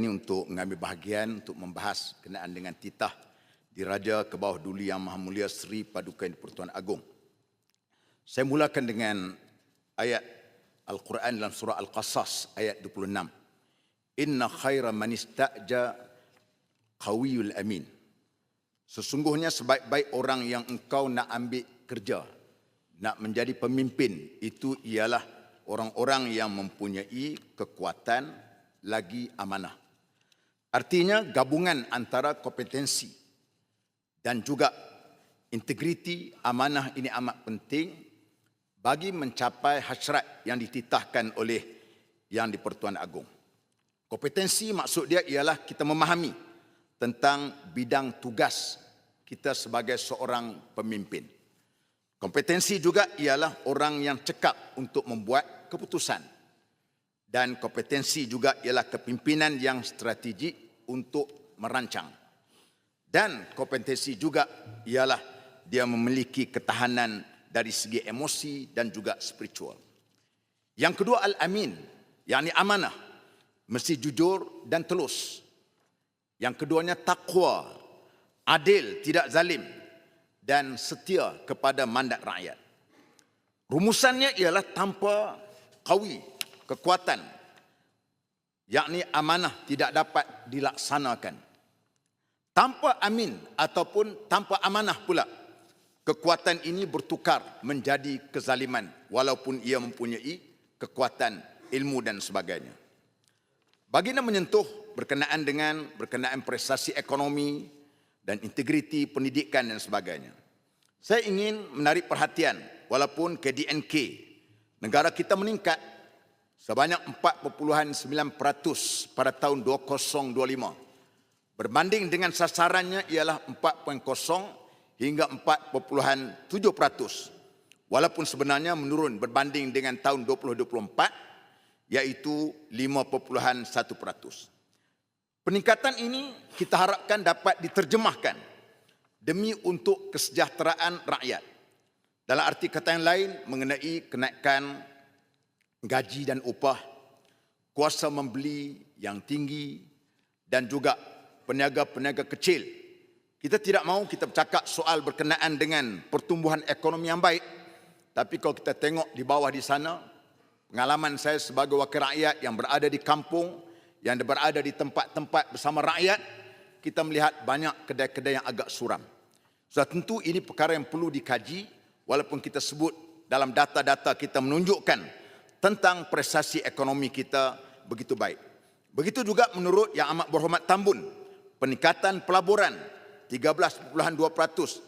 Ini untuk mengambil bahagian untuk membahas kenaan dengan titah diraja ke bawah duli yang Maha Mulia Seri Paduka Pertuan Agong. Saya mulakan dengan ayat Al-Quran dalam surah Al-Qasas ayat 26. Inna khaira man istaja qawiyul amin. Sesungguhnya sebaik-baik orang yang engkau nak ambil kerja, nak menjadi pemimpin, itu ialah orang-orang yang mempunyai kekuatan lagi amanah. Artinya gabungan antara kompetensi dan juga integriti amanah ini amat penting bagi mencapai hasrat yang dititahkan oleh yang di-Pertuan Agong. Kompetensi maksud dia ialah kita memahami tentang bidang tugas kita sebagai seorang pemimpin. Kompetensi juga ialah orang yang cekap untuk membuat keputusan. Dan kompetensi juga ialah kepimpinan yang strategik untuk merancang. Dan kompetensi juga ialah dia memiliki ketahanan dari segi emosi dan juga spiritual. Yang kedua al-amin, yakni amanah, mesti jujur dan telus. Yang keduanya takwa, adil, tidak zalim dan setia kepada mandat rakyat. Rumusannya ialah tanpa kawi, kekuatan, yakni amanah tidak dapat dilaksanakan. Tanpa amin ataupun tanpa amanah pula, kekuatan ini bertukar menjadi kezaliman walaupun ia mempunyai kekuatan ilmu dan sebagainya. Baginda menyentuh berkenaan dengan berkenaan prestasi ekonomi dan integriti pendidikan dan sebagainya. Saya ingin menarik perhatian walaupun KDNK negara kita meningkat sebanyak 4.9% pada tahun 2025 berbanding dengan sasarannya ialah 4.0 hingga 4.7% walaupun sebenarnya menurun berbanding dengan tahun 2024 iaitu 5.1%. Peningkatan ini kita harapkan dapat diterjemahkan demi untuk kesejahteraan rakyat. Dalam arti kata yang lain mengenai kenaikan gaji dan upah, kuasa membeli yang tinggi dan juga peniaga-peniaga kecil. Kita tidak mahu kita bercakap soal berkenaan dengan pertumbuhan ekonomi yang baik, tapi kalau kita tengok di bawah di sana, pengalaman saya sebagai wakil rakyat yang berada di kampung, yang berada di tempat-tempat bersama rakyat, kita melihat banyak kedai-kedai yang agak suram. So, tentu ini perkara yang perlu dikaji walaupun kita sebut dalam data-data kita menunjukkan tentang prestasi ekonomi kita begitu baik. Begitu juga menurut Yang Amat Berhormat Tambun, peningkatan pelaburan 13.2%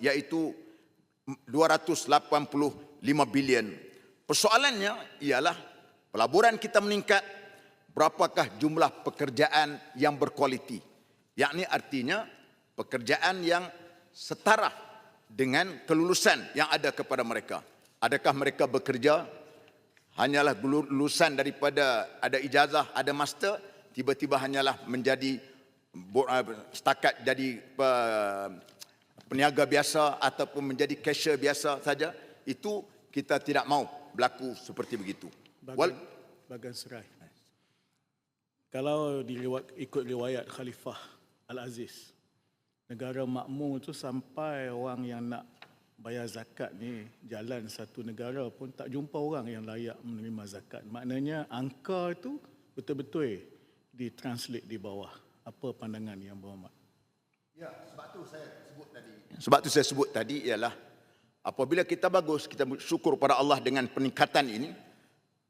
iaitu 285 bilion. Persoalannya ialah pelaburan kita meningkat berapakah jumlah pekerjaan yang berkualiti. Yakni artinya pekerjaan yang setara dengan kelulusan yang ada kepada mereka. Adakah mereka bekerja hanyalah lulusan daripada ada ijazah, ada master, tiba-tiba hanyalah menjadi uh, setakat jadi peniaga biasa ataupun menjadi cashier biasa saja, itu kita tidak mau berlaku seperti begitu. Bagan, bagan serai. Kalau diriwayat, ikut riwayat Khalifah Al-Aziz, negara makmur tu sampai orang yang nak bayar zakat ni jalan satu negara pun tak jumpa orang yang layak menerima zakat. Maknanya angka itu betul-betul ditranslate di bawah. Apa pandangan yang berhormat? Ya, sebab tu saya sebut tadi. Sebab tu saya sebut tadi ialah apabila kita bagus, kita syukur pada Allah dengan peningkatan ini,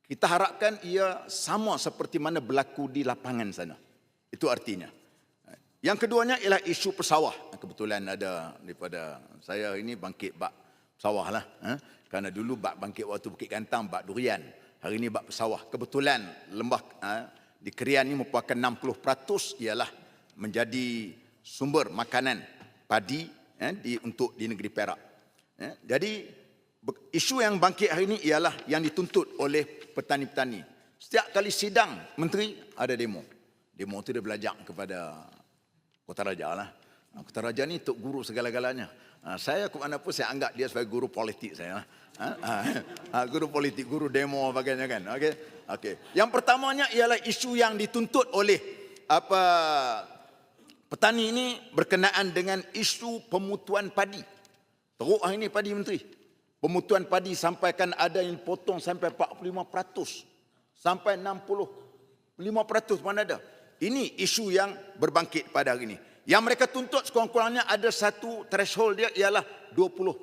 kita harapkan ia sama seperti mana berlaku di lapangan sana. Itu artinya. Yang keduanya ialah isu pesawah. Kebetulan ada daripada saya ini bangkit bak pesawah lah. Ha? Kerana dulu bak bangkit waktu Bukit Gantang, bak durian. Hari ini bak pesawah. Kebetulan lembah ha, di Kerian ini merupakan 60% ialah menjadi sumber makanan padi ha, di, untuk di negeri Perak. Ha? Jadi isu yang bangkit hari ini ialah yang dituntut oleh petani-petani. Setiap kali sidang menteri ada demo. Demo itu dia belajar kepada Kota Raja lah. Kota Raja ni untuk guru segala-galanya. Ha, saya ke mana pun saya anggap dia sebagai guru politik saya. Ha, ha, guru politik, guru demo bagainya kan. Okey. Okey. Yang pertamanya ialah isu yang dituntut oleh apa petani ini berkenaan dengan isu pemutuan padi. Teruk hari ini padi menteri. Pemutuan padi sampaikan ada yang potong sampai 45%. Sampai 60. 5% mana ada. Ini isu yang berbangkit pada hari ini. Yang mereka tuntut sekurang-kurangnya ada satu threshold dia ialah 20%.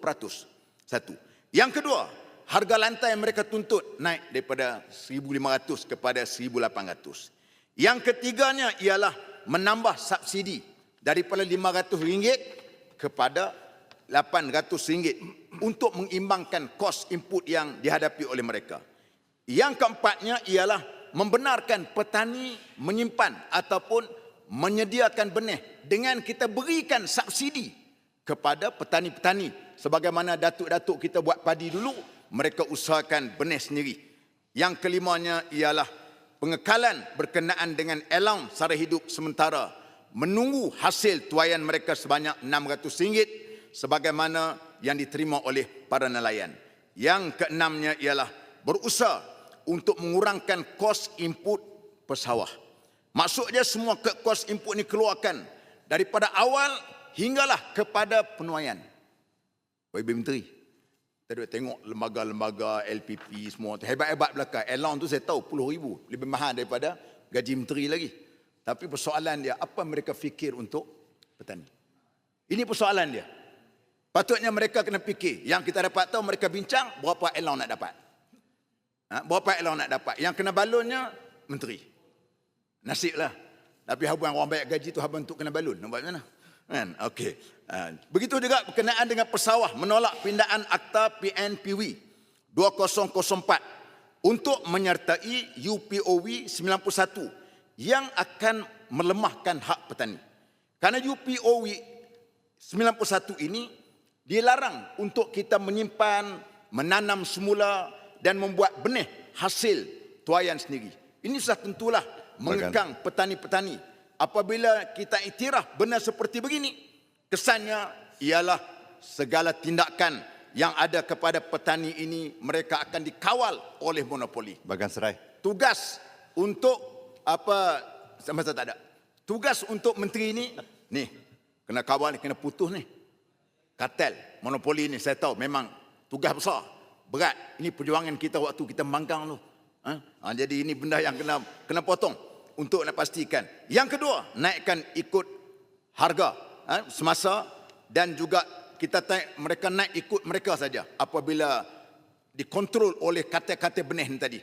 Satu. Yang kedua, harga lantai yang mereka tuntut naik daripada 1,500 kepada 1,800. Yang ketiganya ialah menambah subsidi daripada RM500 kepada RM800 untuk mengimbangkan kos input yang dihadapi oleh mereka. Yang keempatnya ialah membenarkan petani menyimpan ataupun menyediakan benih dengan kita berikan subsidi kepada petani-petani sebagaimana datuk-datuk kita buat padi dulu mereka usahakan benih sendiri. Yang kelimanya ialah pengekalan berkenaan dengan elang sara hidup sementara menunggu hasil tuaian mereka sebanyak RM600 sebagaimana yang diterima oleh para nelayan. Yang keenamnya ialah berusaha untuk mengurangkan kos input pesawah. Maksudnya semua kos input ini keluarkan daripada awal hinggalah kepada penuaian. Baik Menteri, kita duduk tengok lembaga-lembaga LPP semua tu hebat-hebat belakang. Elon tu saya tahu puluh ribu lebih mahal daripada gaji menteri lagi. Tapi persoalan dia apa mereka fikir untuk petani. Ini persoalan dia. Patutnya mereka kena fikir. Yang kita dapat tahu mereka bincang berapa elon nak dapat. Ha, berapa elon nak dapat. Yang kena balonnya menteri. Nasiblah. Tapi habuan orang banyak gaji tu habuan untuk kena balon. Nampak mana? Kan? Okey. Ha, begitu juga berkenaan dengan pesawah menolak pindaan akta PNPW 2004 untuk menyertai UPOW 91 yang akan melemahkan hak petani. Karena UPOW 91 ini dilarang untuk kita menyimpan, menanam semula dan membuat benih hasil tuayan sendiri. Ini sudah tentulah mengekang petani-petani. Apabila kita iktiraf benar seperti begini, kesannya ialah segala tindakan yang ada kepada petani ini mereka akan dikawal oleh monopoli. Bagan Serai. Tugas untuk apa sama tak ada. Tugas untuk menteri ini ni kena kawal kena putus ni kartel, monopoli ini saya tahu memang tugas besar, berat. Ini perjuangan kita waktu kita membangkang tu. Ha? Ha, jadi ini benda yang kena kena potong untuk nak pastikan. Yang kedua, naikkan ikut harga ha? semasa dan juga kita tanya mereka naik ikut mereka saja apabila dikontrol oleh kata-kata benih ni tadi.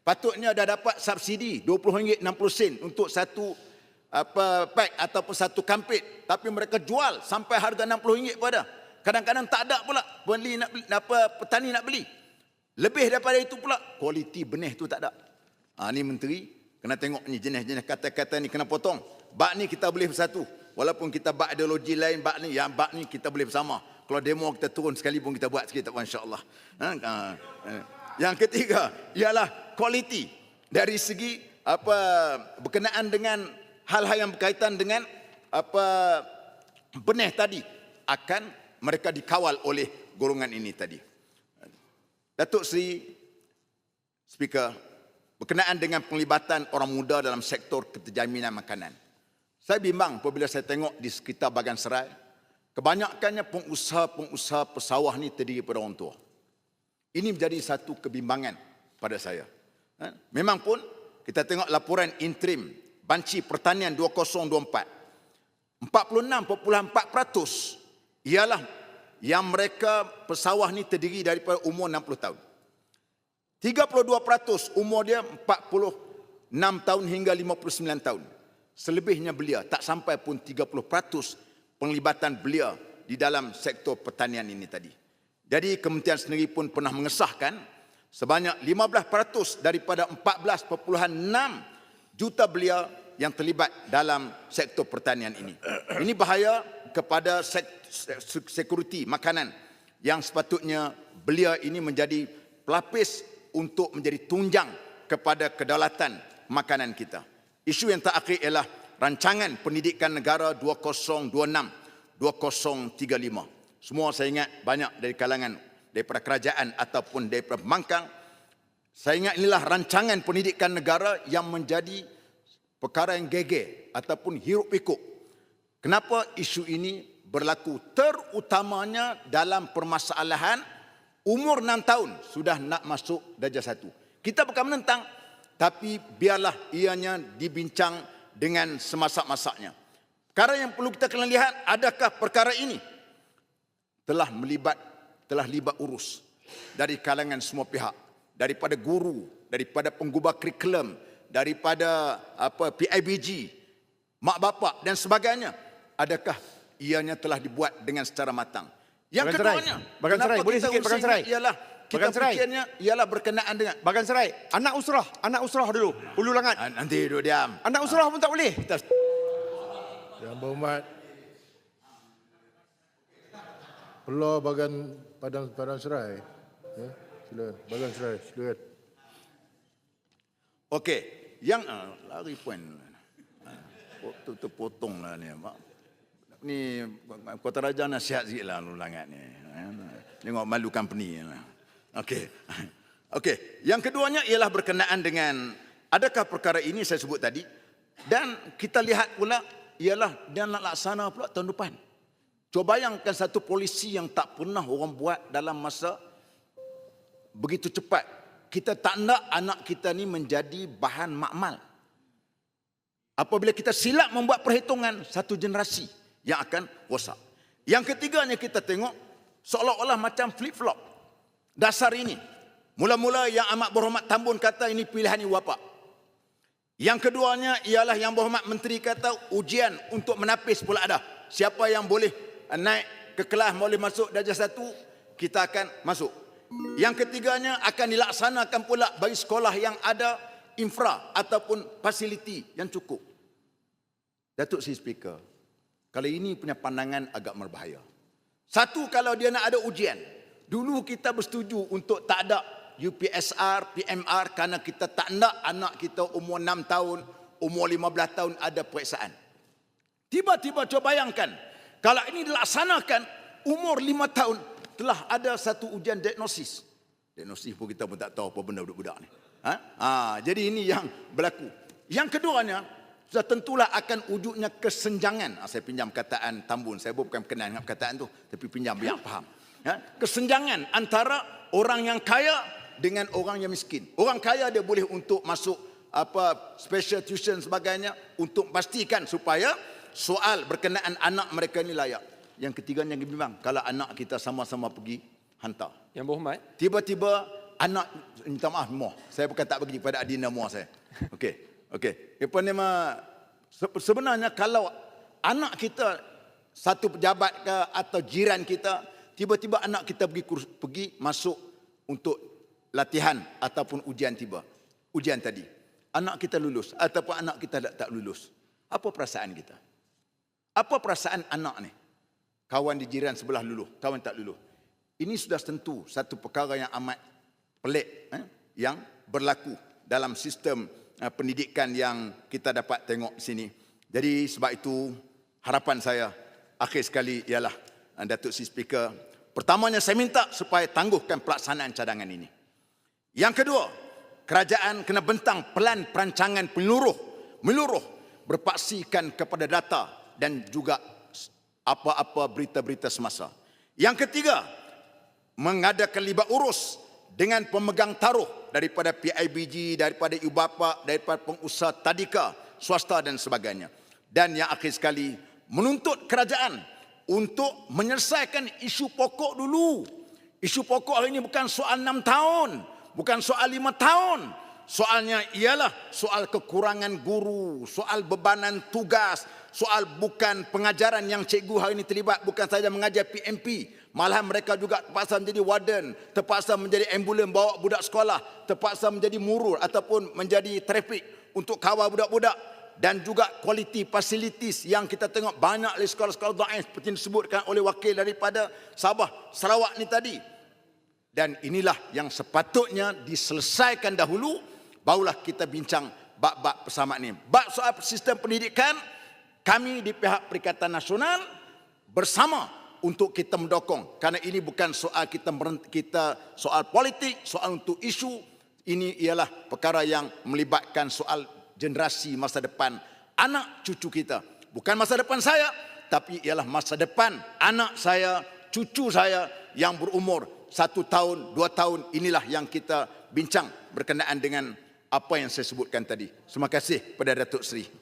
Patutnya dah dapat subsidi RM20.60 sen untuk satu apa pack ataupun satu kampit tapi mereka jual sampai harga RM60 pada Kadang-kadang tak ada pula beli nak beli, apa petani nak beli. Lebih daripada itu pula kualiti benih tu tak ada. Ha, ni menteri kena tengok ni jenis-jenis kata-kata ni kena potong. Bak ni kita boleh bersatu. Walaupun kita bak ideologi lain bak ni yang bak ni kita boleh bersama. Kalau demo kita turun sekali pun kita buat sikit tak insya-Allah. Ha, ha, ha. Yang ketiga ialah kualiti dari segi apa berkenaan dengan hal-hal yang berkaitan dengan apa benih tadi akan mereka dikawal oleh golongan ini tadi. Datuk Seri Speaker, berkenaan dengan penglibatan orang muda dalam sektor keterjaminan makanan. Saya bimbang apabila saya tengok di sekitar Bagan Serai, kebanyakannya pengusaha-pengusaha pesawah ni terdiri pada orang tua. Ini menjadi satu kebimbangan pada saya. Ha? Memang pun kita tengok laporan interim Banci Pertanian 2024. 46.4% ialah yang mereka pesawah ni terdiri daripada umur 60 tahun. 32% umur dia 46 tahun hingga 59 tahun. Selebihnya belia, tak sampai pun 30% penglibatan belia di dalam sektor pertanian ini tadi. Jadi kementerian sendiri pun pernah mengesahkan sebanyak 15% daripada 14.6 juta belia yang terlibat dalam sektor pertanian ini. Ini bahaya kepada security makanan yang sepatutnya belia ini menjadi pelapis untuk menjadi tunjang kepada kedaulatan makanan kita. Isu yang terakhir ialah rancangan pendidikan negara 2026-2035. Semua saya ingat banyak dari kalangan daripada kerajaan ataupun daripada pemangkang. Saya ingat inilah rancangan pendidikan negara yang menjadi perkara yang geger ataupun hiruk pikuk. Kenapa isu ini berlaku terutamanya dalam permasalahan umur 6 tahun sudah nak masuk darjah satu. Kita bukan menentang tapi biarlah ianya dibincang dengan semasak-masaknya. Perkara yang perlu kita kena lihat adakah perkara ini telah melibat telah libat urus dari kalangan semua pihak daripada guru daripada penggubah kurikulum daripada apa PIBG mak bapak dan sebagainya adakah ianya telah dibuat dengan secara matang yang Bagan Serai. keduanya Bagan kenapa Serai, boleh kita sikit, Bagan Serai. ialah kita Bagan Serai. fikirnya ialah berkenaan dengan Bagan Serai, anak usrah, anak usrah dulu. Ulu langat. Ah, nanti duduk diam Anak usrah pun tak boleh. kita Yang berhormat Peluang Bagan Padang Padang Serai. Ya, silakan. Bagan Serai, silakan. Okey, yang uh, lari poin. Uh, tu terpotong lah ni. Mak. Ni Kota Raja nasihat sikit lah lu langat ni. Tengok company lah. Okey. Okey, yang keduanya ialah berkenaan dengan adakah perkara ini saya sebut tadi dan kita lihat pula ialah dia nak laksana pula tahun depan. Cuba bayangkan satu polisi yang tak pernah orang buat dalam masa begitu cepat. Kita tak nak anak kita ni menjadi bahan makmal. Apabila kita silap membuat perhitungan satu generasi yang akan rosak. Yang ketiganya kita tengok seolah-olah macam flip-flop. Dasar ini. Mula-mula yang amat berhormat Tambun kata ini pilihan ibu bapa. Yang keduanya ialah yang berhormat menteri kata ujian untuk menapis pula ada. Siapa yang boleh naik ke kelas boleh masuk darjah satu, kita akan masuk. Yang ketiganya akan dilaksanakan pula bagi sekolah yang ada infra ataupun fasiliti yang cukup. Datuk Si Speaker, kalau ini punya pandangan agak berbahaya. Satu, kalau dia nak ada ujian. Dulu kita bersetuju untuk tak ada UPSR, PMR kerana kita tak nak anak kita umur 6 tahun, umur 15 tahun ada periksaan. Tiba-tiba cuba bayangkan, kalau ini dilaksanakan, umur 5 tahun telah ada satu ujian diagnosis. Diagnosis pun kita pun tak tahu apa benda budak-budak ni. Ha? Ha, jadi ini yang berlaku. Yang keduanya, sudah tentulah akan wujudnya kesenjangan. Ha, saya pinjam kataan Tambun. Saya bukan berkenan dengan perkataan tu. Tapi pinjam biar faham. Ha? Kesenjangan antara orang yang kaya dengan orang yang miskin. Orang kaya dia boleh untuk masuk apa special tuition sebagainya untuk pastikan supaya soal berkenaan anak mereka ni layak. Yang ketiganya yang bimbang kalau anak kita sama-sama pergi hantar. Yang berhormat, Tiba-tiba anak minta maaf moh. Saya bukan tak bagi pada adina moh saya. Okey. Okey. Apa nama se- sebenarnya kalau anak kita satu pejabat ke atau jiran kita tiba-tiba anak kita pergi pergi masuk untuk latihan ataupun ujian tiba. Ujian tadi. Anak kita lulus ataupun anak kita tak, tak lulus. Apa perasaan kita? Apa perasaan anak ni? Kawan di jiran sebelah luluh, kawan tak luluh. Ini sudah tentu satu perkara yang amat pelik eh, yang berlaku dalam sistem pendidikan yang kita dapat tengok di sini. Jadi sebab itu harapan saya akhir sekali ialah eh, Datuk Si Speaker, pertamanya saya minta supaya tangguhkan pelaksanaan cadangan ini. Yang kedua, kerajaan kena bentang pelan perancangan penyeluruh, menyeluruh berpaksikan kepada data dan juga apa-apa berita-berita semasa. Yang ketiga, mengadakan libat urus dengan pemegang taruh daripada PIBG, daripada ibu bapa, daripada pengusaha tadika, swasta dan sebagainya. Dan yang akhir sekali, menuntut kerajaan untuk menyelesaikan isu pokok dulu. Isu pokok hari ini bukan soal enam tahun, bukan soal lima tahun. Soalnya ialah soal kekurangan guru, soal bebanan tugas, soal bukan pengajaran yang cikgu hari ini terlibat bukan saja mengajar PMP, malahan mereka juga terpaksa menjadi warden, terpaksa menjadi ambulan bawa budak sekolah, terpaksa menjadi murur ataupun menjadi trafik untuk kawal budak-budak dan juga kualiti facilities yang kita tengok banyak di sekolah-sekolah daif seperti disebutkan oleh wakil daripada Sabah, Sarawak ni tadi. Dan inilah yang sepatutnya diselesaikan dahulu barulah kita bincang bab-bab persamaan ini. Bab soal sistem pendidikan kami di pihak Perikatan Nasional bersama untuk kita mendokong kerana ini bukan soal kita kita soal politik, soal untuk isu ini ialah perkara yang melibatkan soal generasi masa depan anak cucu kita. Bukan masa depan saya, tapi ialah masa depan anak saya, cucu saya yang berumur satu tahun, dua tahun. Inilah yang kita bincang berkenaan dengan apa yang saya sebutkan tadi. Terima kasih kepada Datuk Seri.